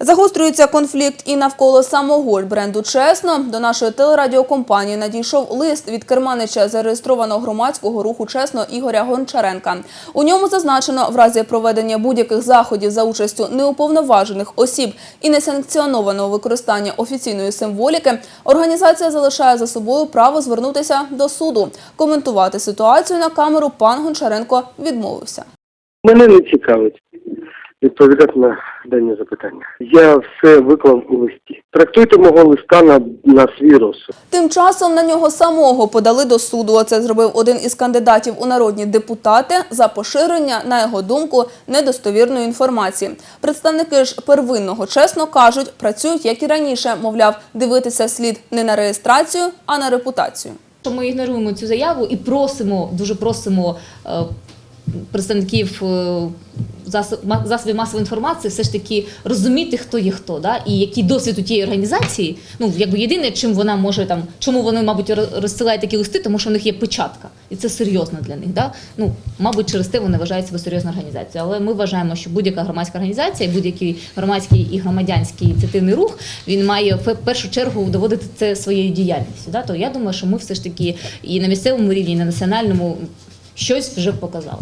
Загострюється конфлікт і навколо самого бренду чесно. До нашої телерадіокомпанії надійшов лист від керманича зареєстрованого громадського руху чесно Ігоря Гончаренка. У ньому зазначено, в разі проведення будь-яких заходів за участю неуповноважених осіб і несанкціонованого використання офіційної символіки, організація залишає за собою право звернутися до суду. Коментувати ситуацію на камеру пан Гончаренко відмовився. Мене не цікавить відповідати на дані запитання. Я все виклав у листі. Трактуйте мого листа на, на свій розсуд. Тим часом на нього самого подали до суду. Це зробив один із кандидатів у народні депутати за поширення, на його думку, недостовірної інформації. Представники ж первинного чесно кажуть, працюють як і раніше, мовляв, дивитися слід не на реєстрацію, а на репутацію. ми ігноруємо цю заяву і просимо, дуже просимо е, представників е, засобів масової інформації все ж таки розуміти, хто є хто, да? і який досвід у тієї організації. Ну, якби єдине, чим вона може там, чому вони, мабуть, роз- розсилають такі листи, тому що в них є печатка, і це серйозно для них. Да? Ну, мабуть, через те вони вважають себе серйозною організацією. Але ми вважаємо, що будь-яка громадська організація, будь-який громадський і громадянський ініціативний рух, він має в першу чергу доводити це своєю діяльністю. Да? То я думаю, що ми все ж таки і на місцевому рівні, і на національному щось вже показали.